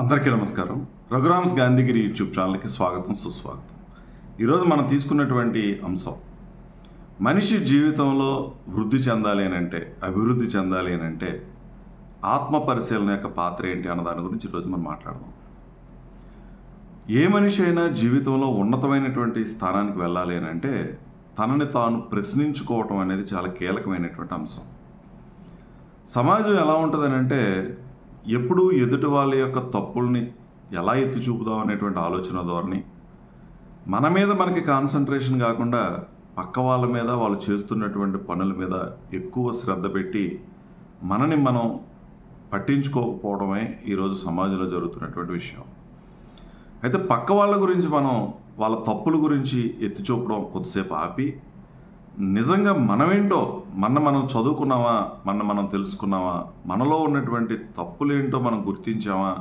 అందరికీ నమస్కారం. రఘురామ్స్ గాంధీగిరి యూట్యూబ్ ఛానల్కి స్వాగతం సుస్వాగతం. ఈరోజు మనం తీసుకున్నటువంటి అంశం మనిషి జీవితంలో వృద్ధి చెందాలి అని అంటే అభివృద్ధి చెందాలి అని అంటే ఆత్మ పరిశీలన యొక్క పాత్ర ఏంటి అన్న దాని గురించి ఈరోజు మనం మాట్లాడదాం. ఏ మనిషి అయినా జీవితంలో ఉన్నతమైనటువంటి స్థానానికి వెళ్ళాలి అని అంటే తనని తాను ప్రశ్నించుకోవటం అనేది చాలా కీలకమైనటువంటి అంశం. సమాజం ఎలా ఉంటుందని అంటే ఎప్పుడూ ఎదుటి వాళ్ళ యొక్క తప్పుల్ని ఎలా ఎత్తి చూపుదాం అనేటువంటి ఆలోచన ధోరణి మన మీద మనకి కాన్సన్ట్రేషన్ కాకుండా పక్క వాళ్ళ మీద వాళ్ళు చేస్తున్నటువంటి పనుల మీద ఎక్కువ శ్రద్ధ పెట్టి మనని మనం పట్టించుకోకపోవడమే ఈరోజు సమాజంలో జరుగుతున్నటువంటి విషయం. అయితే పక్క వాళ్ళ గురించి మనం వాళ్ళ తప్పుల గురించి ఎత్తి చూపడం కొద్దిసేపు ఆపి నిజంగా మనమేంటో మన మనం చదువుకున్నామా మన మనం తెలుసుకున్నామా మనలో ఉన్నటువంటి తప్పులేంటో మనం గుర్తించామా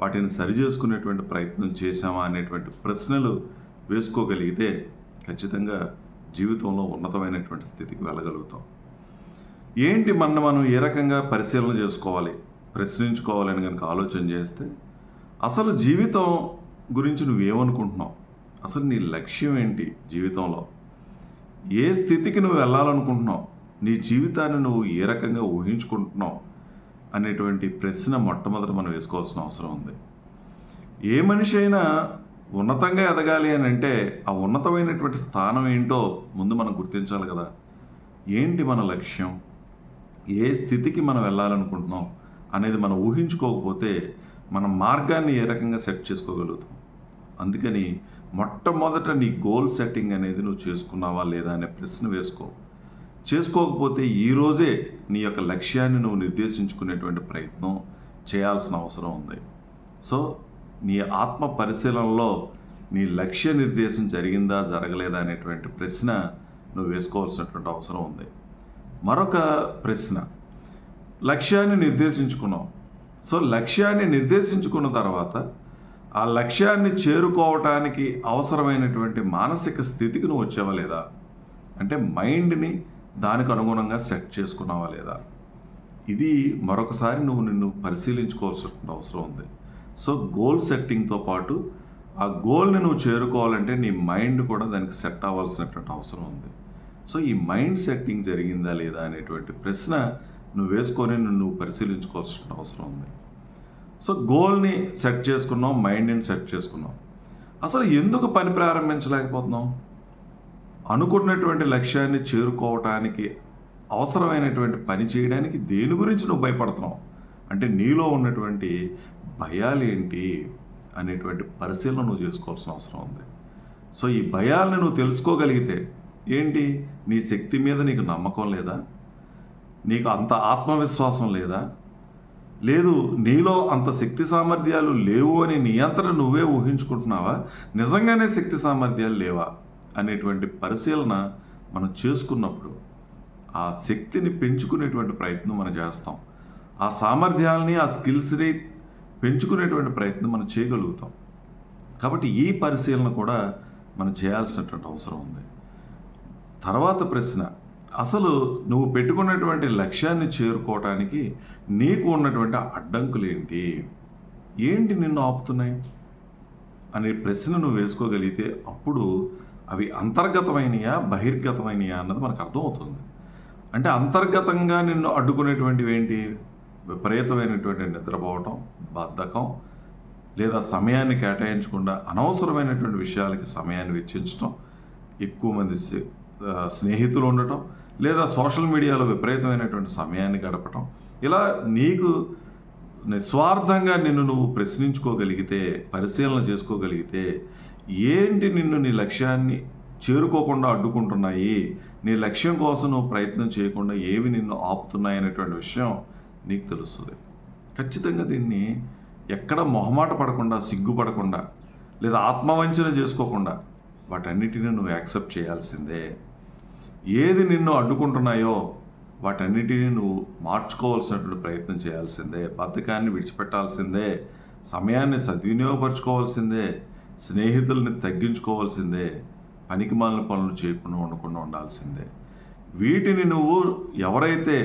వాటిని సరి చేసుకునేటువంటి ప్రయత్నం చేశామా అనేటువంటి ప్రశ్నలు వేసుకోగలిగితే ఖచ్చితంగా జీవితంలో ఉన్నతమైనటువంటి స్థితికి వెళ్ళగలుగుతాం. ఏంటి మన మనం ఏ రకంగా పరిశీలన చేసుకోవాలి? ప్రశ్నించుకోవాలని కనుక ఆలోచన చేస్తే అసలు జీవితం గురించి నువ్వేమనుకుంటున్నావు? అసలు నీ లక్ష్యం ఏంటి జీవితంలో? ఏ స్థితికి నువ్వు వెళ్ళాలనుకుంటున్నావు? నీ జీవితాన్ని నువ్వు ఏ రకంగా ఊహించుకుంటున్నావు? అనేటువంటి ప్రశ్న మొట్టమొదట మనం వేసుకోవాల్సిన అవసరం ఉంది. ఏ మనిషి అయినా ఉన్నతంగా ఎదగాలి అని అంటే ఆ ఉన్నతమైనటువంటి స్థానం ఏంటో ముందు మనం గుర్తించాలి కదా. ఏంటి మన లక్ష్యం? ఏ స్థితికి మనం వెళ్ళాలనుకుంటున్నాం? అనేది మనం ఊహించుకోకపోతే మన మార్గాన్ని ఏ రకంగా సెట్ చేసుకోగలుగుతాం? అందుకని మొట్టమొదట నీ గోల్ సెట్టింగ్ అనేది నువ్వు చేసుకున్నావా లేదా అనే ప్రశ్న వేసుకో. చేసుకోకపోతే ఈరోజే నీ యొక్క లక్ష్యాన్ని నువ్వు నిర్దేశించుకునేటువంటి ప్రయత్నం చేయాల్సిన అవసరం ఉంది. సో నీ ఆత్మ పరిశీలనలో నీ లక్ష్య నిర్దేశం జరిగిందా జరగలేదా అనేటువంటి ప్రశ్న నువ్వు వేసుకోవాల్సినటువంటి అవసరం ఉంది. మరొక ప్రశ్న. లక్ష్యాన్ని నిర్దేశించుకున్నావు. సో లక్ష్యాన్ని నిర్దేశించుకున్న తర్వాత ఆ లక్ష్యాన్ని చేరుకోవటానికి అవసరమైనటువంటి మానసిక స్థితికి నువ్వు వచ్చావా లేదా? అంటే మైండ్ని దానికి అనుగుణంగా సెట్ చేసుకున్నావా లేదా? ఇది మరొకసారి నువ్వు నిన్ను పరిశీలించుకోవాల్సిన అవసరం ఉంది. సో గోల్ సెట్టింగ్తో పాటు ఆ గోల్ని నువ్వు చేరుకోవాలంటే నీ మైండ్ కూడా దానికి సెట్ అవ్వాల్సినటువంటి అవసరం ఉంది. సో ఈ మైండ్ సెట్టింగ్ జరిగిందా లేదా అనేటువంటి ప్రశ్న నువ్వు వేసుకొని నువ్వు పరిశీలించుకోవాల్సిన అవసరం ఉంది. సో గోల్ని సెట్ చేసుకున్నాం మైండ్ని సెట్ చేసుకున్నాం. అసలు ఎందుకు పని ప్రారంభించలేకపోతున్నాం? అనుకున్నటువంటి లక్ష్యాన్ని చేరుకోవటానికి అవసరమైనటువంటి పని చేయడానికి దేని గురించి నువ్వు భయపడుతున్నావు? అంటే నీలో ఉన్నటువంటి భయాలేంటి అనేటువంటి పరిశీలన నువ్వు చేసుకోవాల్సిన అవసరం ఉంది. సో ఈ భయాల్ని నువ్వు తెలుసుకోగలిగితే ఏంటి? నీ శక్తి మీద నీకు నమ్మకం లేదా? నీకు అంత ఆత్మవిశ్వాసం లేదా? లేదు నీలో అంత శక్తి సామర్థ్యాలు లేవు అని నీ అంతటా నువ్వే ఊహించుకుంటున్నావా? నిజంగానే శక్తి సామర్థ్యాలు లేవా? అనేటువంటి పరిశీలన మనం చేసుకున్నప్పుడు ఆ శక్తిని పెంచుకునేటువంటి ప్రయత్నం మనం చేస్తాం. ఆ సామర్థ్యాలని ఆ స్కిల్స్ని పెంచుకునేటువంటి ప్రయత్నం మనం చేయగలుగుతాం. కాబట్టి ఈ పరిశీలన కూడా మనం చేయాల్సినటువంటి అవసరం ఉంది. తర్వాత ప్రశ్న అసలు నువ్వు పెట్టుకున్నటువంటి లక్ష్యాన్ని చేరుకోవటానికి నీకు ఉన్నటువంటి అడ్డంకులు ఏంటి ఏంటి నిన్ను ఆపుతున్నాయి? అనే ప్రశ్న నువ్వు వేసుకోగలిగితే అప్పుడు అవి అంతర్గతమైనయా బహిర్గతమైనయా అన్నది మనకు అర్థమవుతుంది. అంటే అంతర్గతంగా నిన్ను అడ్డుకునేటువంటివి ఏంటి? విపరీతమైనటువంటి నిద్రపోవటం బద్ధకం లేదా సమయాన్ని కేటాయించకుండా అనవసరమైనటువంటి విషయాలకి సమయాన్ని వెచ్చించడం ఎక్కువ మంది స్నేహితులు ఉండటం లేదా సోషల్ మీడియాలో విపరీతమైనటువంటి సమయాన్ని గడపటం. ఇలా నీకు నిస్వార్థంగా నిన్ను నువ్వు ప్రశ్నించుకోగలిగితే పరిశీలన చేసుకోగలిగితే ఏంటి నిన్ను నీ లక్ష్యాన్ని చేరుకోకుండా అడ్డుకుంటున్నాయి? నీ లక్ష్యం కోసం నువ్వు ప్రయత్నం చేయకుండా ఏవి నిన్ను ఆపుతున్నాయి అనేటువంటి విషయం నీకు తెలుస్తుంది. ఖచ్చితంగా దీన్ని ఎక్కడ మొహమాట పడకుండా సిగ్గుపడకుండా లేదా ఆత్మవంచన చేసుకోకుండా వాటన్నిటిని నువ్వు యాక్సెప్ట్ చేయాల్సిందే. ఏది నిన్ను అడ్డుకుంటున్నాయో వాటన్నిటిని నువ్వు మార్చుకోవాల్సినటువంటి ప్రయత్నం చేయాల్సిందే బద్ధకాన్ని విడిచిపెట్టాల్సిందే సమయాన్ని సద్వినియోగపరచుకోవాల్సిందే స్నేహితుల్ని తగ్గించుకోవాల్సిందే పనికిమాలిన పనులు చేయకుండా ఉండకుండా ఉండాల్సిందే. వీటిని నువ్వు ఎవరైతే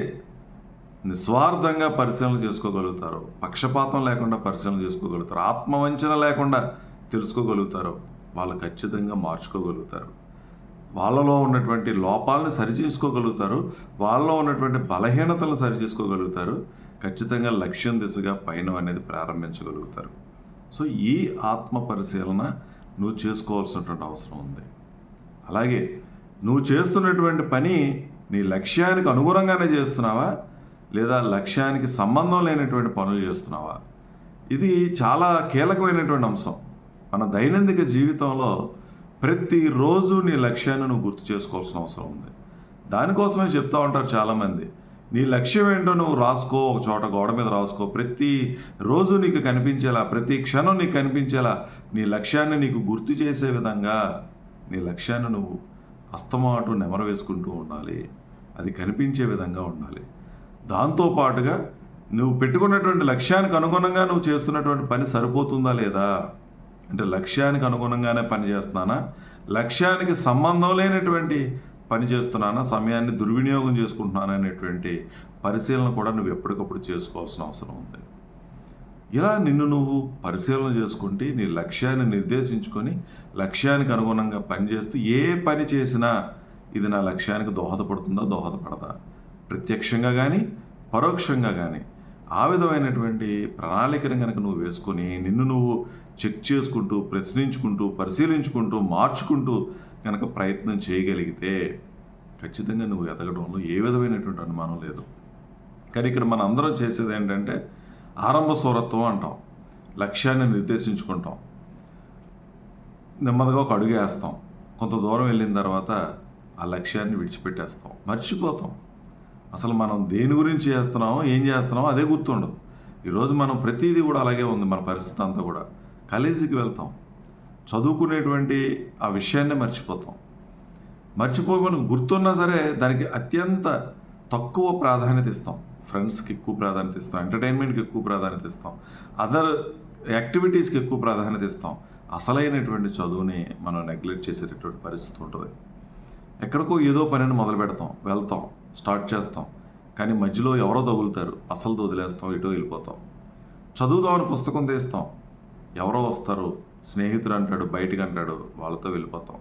నిస్వార్థంగా పరిశీలన చేసుకోగలుగుతారో పక్షపాతం లేకుండా పరిశీలన చేసుకోగలుగుతారో ఆత్మవంచన లేకుండా తెలుసుకోగలుగుతారో వాళ్ళు ఖచ్చితంగా మార్చుకోగలుగుతారు. వాళ్ళలో ఉన్నటువంటి లోపాలను సరిచేసుకోగలుగుతారు వాళ్ళలో ఉన్నటువంటి బలహీనతలను సరిచేసుకోగలుగుతారు ఖచ్చితంగా లక్ష్యం దిశగా పయనం అనేది ప్రారంభించగలుగుతారు. సో ఈ ఆత్మ పరిశీలన నువ్వు చేసుకోవాల్సినటువంటి అవసరం ఉంది. అలాగే నువ్వు చేస్తున్నటువంటి పని నీ లక్ష్యానికి అనుగుణంగానే చేస్తున్నావా? లేదా లక్ష్యానికి సంబంధం లేనటువంటి పనులు చేస్తున్నావా? ఇది చాలా కీలకమైనటువంటి అంశం. మన దైనందిక జీవితంలో ప్రతిరోజు నీ లక్ష్యాన్ని నువ్వు గుర్తు చేసుకోవాల్సిన అవసరం ఉంది. దానికోసమే చెప్తా ఉంటారు చాలామంది. నీ లక్ష్యం ఏంటో నువ్వు రాసుకో ఒక చోట గోడ మీద రాసుకో. ప్రతి రోజు నీకు కనిపించేలా ప్రతి క్షణం నీకు కనిపించేలా నీ లక్ష్యాన్ని నీకు గుర్తు చేసే విధంగా నీ లక్ష్యాన్ని నువ్వు అస్తమాటు నెమర వేసుకుంటూ ఉండాలి. అది కనిపించే విధంగా ఉండాలి. దాంతోపాటుగా నువ్వు పెట్టుకున్నటువంటి లక్ష్యానికి అనుగుణంగా నువ్వు చేస్తున్నటువంటి పని సరిపోతుందా లేదా? అంటే లక్ష్యానికి అనుగుణంగానే పని చేస్తున్నానా? లక్ష్యానికి సంబంధం లేనటువంటి పని చేస్తున్నానా? సమయాన్ని దుర్వినియోగం చేసుకుంటున్నానా అనేటువంటి పరిశీలన కూడా నువ్వు ఎప్పటికప్పుడు చేసుకోవాల్సిన అవసరం ఉంది. ఇలా నిన్ను నువ్వు పరిశీలన చేసుకుంటే నీ లక్ష్యాన్ని నిర్దేశించుకొని లక్ష్యానికి అనుగుణంగా పనిచేస్తూ ఏ పని చేసినా ఇది నా లక్ష్యానికి దోహదపడుతుందా? దోహదపడదా? ప్రత్యక్షంగా కానీ పరోక్షంగా కానీ ఆ విధమైనటువంటి ప్రణాళికను కనుక నువ్వు వేసుకొని నిన్ను నువ్వు చెక్ చేసుకుంటూ ప్రశ్నించుకుంటూ పరిశీలించుకుంటూ మార్చుకుంటూ కనుక ప్రయత్నం చేయగలిగితే ఖచ్చితంగా నువ్వు ఎదగడంలో ఏ విధమైనటువంటి అనుమానం లేదు. కానీ ఇక్కడ మన అందరం చేసేది ఏంటంటే ఆరంభ సూరత్వం అంటాం. లక్ష్యాన్ని నిర్దేశించుకుంటాం. నెమ్మదిగా ఒక అడుగు వేస్తాం. కొంత దూరం వెళ్ళిన తర్వాత ఆ లక్ష్యాన్ని విడిచిపెట్టేస్తాం. మర్చిపోతాం. అసలు మనం దేని గురించి చేస్తున్నామో ఏం చేస్తున్నామో అదే గుర్తుండదు. ఈరోజు మనం ప్రతిదీ కూడా అలాగే ఉంది మన పరిస్థితి అంతా కూడా. కాలేజీకి వెళ్తాం. చదువుకునేటువంటి ఆ విషయాన్నే మర్చిపోతాం. మర్చిపోయి గుర్తున్నా సరే దానికి అత్యంత తక్కువ ప్రాధాన్యత ఇస్తాం. ఫ్రెండ్స్కి ఎక్కువ ప్రాధాన్యత ఇస్తాం. ఎంటర్టైన్మెంట్కి ఎక్కువ ప్రాధాన్యత ఇస్తాం. అదర్ యాక్టివిటీస్కి ఎక్కువ ప్రాధాన్యత ఇస్తాం. అసలైనటువంటి చదువుని మనం నెగ్లెక్ట్ చేసేటటువంటి పరిస్థితి ఉంటుంది. ఎక్కడికో ఏదో పనిని మొదలు పెడతాం. వెళ్తాం. స్టార్ట్ చేస్తాం. కానీ మధ్యలో ఎవరో తగులుతారు. అసలు వదిలేస్తాం ఇటో వెళ్ళిపోతాం. చదువుదామని పుస్తకం తీస్తాం. ఎవరో వస్తారు. స్నేహితుడు అంటాడు బయటికి అంటాడు వాళ్ళతో వెళ్ళిపోతాం.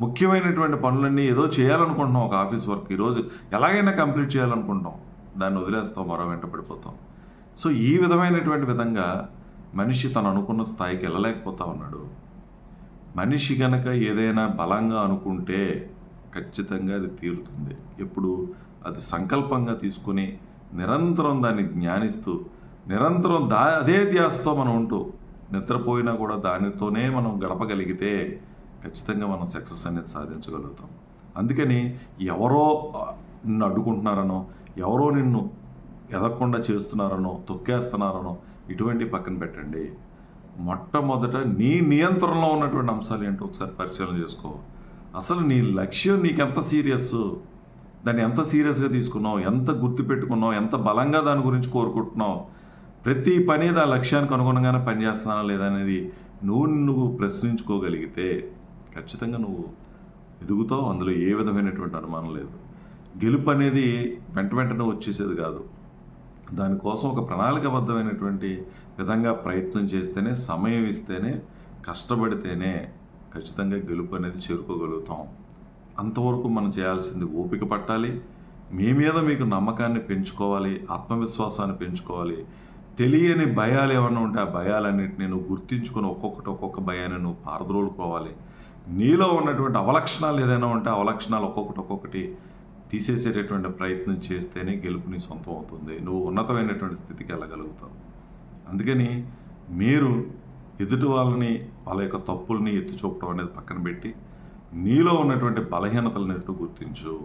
ముఖ్యమైనటువంటి పనులన్నీ ఏదో చేయాలనుకుంటున్నాం ఒక ఆఫీస్ వర్క్. ఈరోజు ఎలాగైనా కంప్లీట్ చేయాలనుకుంటాం దాన్ని వదిలేస్తాం మరో వెంట పడిపోతాం. సో ఈ విధమైనటువంటి విధంగా మనిషి తను అనుకున్న స్థాయికి వెళ్ళలేకపోతా ఉన్నాడు మనిషి గనక ఏదైనా బలంగా అనుకుంటే ఖచ్చితంగా అది తీరుతుంది. ఎప్పుడు? అది సంకల్పంగా తీసుకుని నిరంతరం దాన్ని జ్ఞానిస్తూ నిరంతరం దా అదే ధ్యాసతో మనం ఉంటూ నిద్రపోయినా కూడా దానితోనే మనం గడపగలిగితే ఖచ్చితంగా మనం సక్సెస్ అనేది సాధించగలుగుతాం. అందుకని ఎవరో నిన్ను అడ్డుకుంటున్నారనో ఎవరో నిన్ను ఎదగకుండా చేస్తున్నారనో తొక్కేస్తున్నారనో ఇటువంటి పక్కన పెట్టండి. మొట్టమొదట నీ నియంత్రణలో ఉన్నటువంటి అంశాలు ఏంటో ఒకసారి పరిశీలన చేసుకో. అసలు నీ లక్ష్యం నీకు ఎంత సీరియస్? దాన్ని ఎంత సీరియస్గా తీసుకున్నావు? ఎంత గుర్తుపెట్టుకున్నావు ఎంత బలంగా దాని గురించి కోరుకుంటున్నావు? ప్రతి పని ఆ లక్ష్యానికి అనుగుణంగానే పనిచేస్తున్నానా లేదా అనేది నువ్వు నువ్వు ప్రశ్నించుకోగలిగితే ఖచ్చితంగా నువ్వు ఎదుగుతావు. అందులో ఏ విధమైనటువంటి అనుమానం లేదు. గెలుపు అనేది వెంట వెంటనే వచ్చేసేది కాదు. దానికోసం ఒక ప్రణాళికబద్ధమైనటువంటి విధంగా ప్రయత్నం చేస్తేనే సమయం ఇస్తేనే కష్టపడితేనే ఖచ్చితంగా గెలుపు అనేది చేరుకోగలుగుతాం. అంతవరకు మనం చేయాల్సింది ఓపిక పట్టాలి. మీ మీద మీకు నమ్మకాన్ని పెంచుకోవాలి ఆత్మవిశ్వాసాన్ని పెంచుకోవాలి. తెలియని భయాలు ఏమన్నా ఉంటే ఆ భయాలన్నింటినీ నువ్వు గుర్తించుకొని ఒక్కొక్కటి ఒక్కొక్క భయాన్ని నువ్వు పారద్రోలుకోవాలి. నీలో ఉన్నటువంటి అవలక్షణాలు ఏదైనా ఉంటే అవలక్షణాలు ఒక్కొక్కటి ఒక్కొక్కటి తీసేసేటటువంటి ప్రయత్నం చేస్తేనే గెలుపు నీ సొంతం అవుతుంది. నువ్వు ఉన్నతమైనటువంటి స్థితికి వెళ్ళగలుగుతావు. అందుకని మీరు ఎదుటి వాళ్ళని వాళ్ళ యొక్క తప్పుల్ని ఎత్తి చూపడం అనేది పక్కన పెట్టి నీలో ఉన్నటువంటి బలహీనతలన్నిటి గుర్తించు.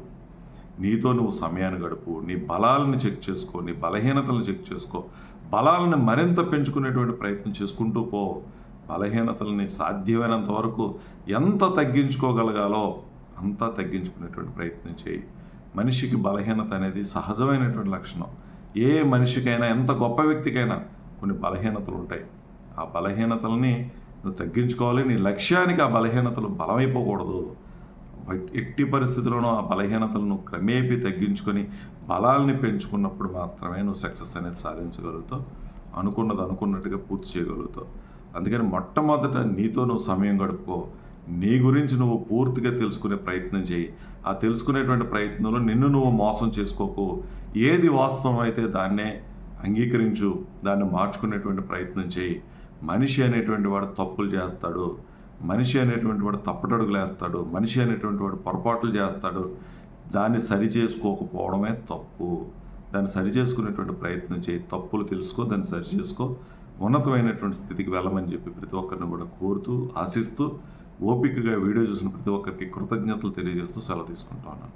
నీతో నువ్వు సమయాన్ని గడుపు. నీ బలాలను చెక్ చేసుకో. నీ బలహీనతలను చెక్ చేసుకో. బలాలను మరింత పెంచుకునేటువంటి ప్రయత్నం చేసుకుంటూ పో. బలహీనతల్ని సాధ్యమైనంత వరకు ఎంత తగ్గించుకోగలగాలో అంతా తగ్గించుకునేటువంటి ప్రయత్నం చేయి. మనిషికి బలహీనత అనేది సహజమైనటువంటి లక్షణం. ఏ మనిషికైనా ఎంత గొప్ప వ్యక్తికైనా కొన్ని బలహీనతలు ఉంటాయి. ఆ బలహీనతల్ని నువ్వు తగ్గించుకోవాలి. నీ లక్ష్యానికి ఆ బలహీనతలు బలమైపోకూడదు. ఎట్టి పరిస్థితుల్లోనూ ఆ బలహీనతలను క్రమేపీ తగ్గించుకొని బలాల్ని పెంచుకున్నప్పుడు మాత్రమే నువ్వు సక్సెస్ అనేది సాధించగలుగుతావు. అనుకున్నది అనుకున్నట్టుగా పూర్తి చేయగలుగుతావు. అందుకని మొట్టమొదట నీతో నువ్వు సమయం గడుపుకో. నీ గురించి నువ్వు పూర్తిగా తెలుసుకునే ప్రయత్నం చేయి. ఆ తెలుసుకునేటువంటి ప్రయత్నంలో నిన్ను నువ్వు మోసం చేసుకోకు. ఏది వాస్తవం అయితే దాన్నే అంగీకరించు. దాన్ని మార్చుకునేటువంటి ప్రయత్నం చేయి. మనిషి అనేటువంటి వాడు తప్పులు చేస్తాడు. మనిషి అనేటువంటి వాడు తప్పటడుగులు వేస్తాడు మనిషి అనేటువంటి వాడు పొరపాట్లు చేస్తాడు దాన్ని సరి చేసుకోకపోవడమే తప్పు. దాన్ని సరి చేసుకునేటువంటి ప్రయత్నం చేయి తప్పులు తెలుసుకో దాన్ని సరి చేసుకో ఉన్నతమైనటువంటి స్థితికి వెళ్ళమని చెప్పి ప్రతి ఒక్కరిని కూడా కోరుతూ ఆశిస్తూ ఓపికగా వీడియో చూసిన ప్రతి ఒక్కరికి కృతజ్ఞతలు తెలియజేస్తూ సెలవు తీసుకుంటా ఉన్నాను.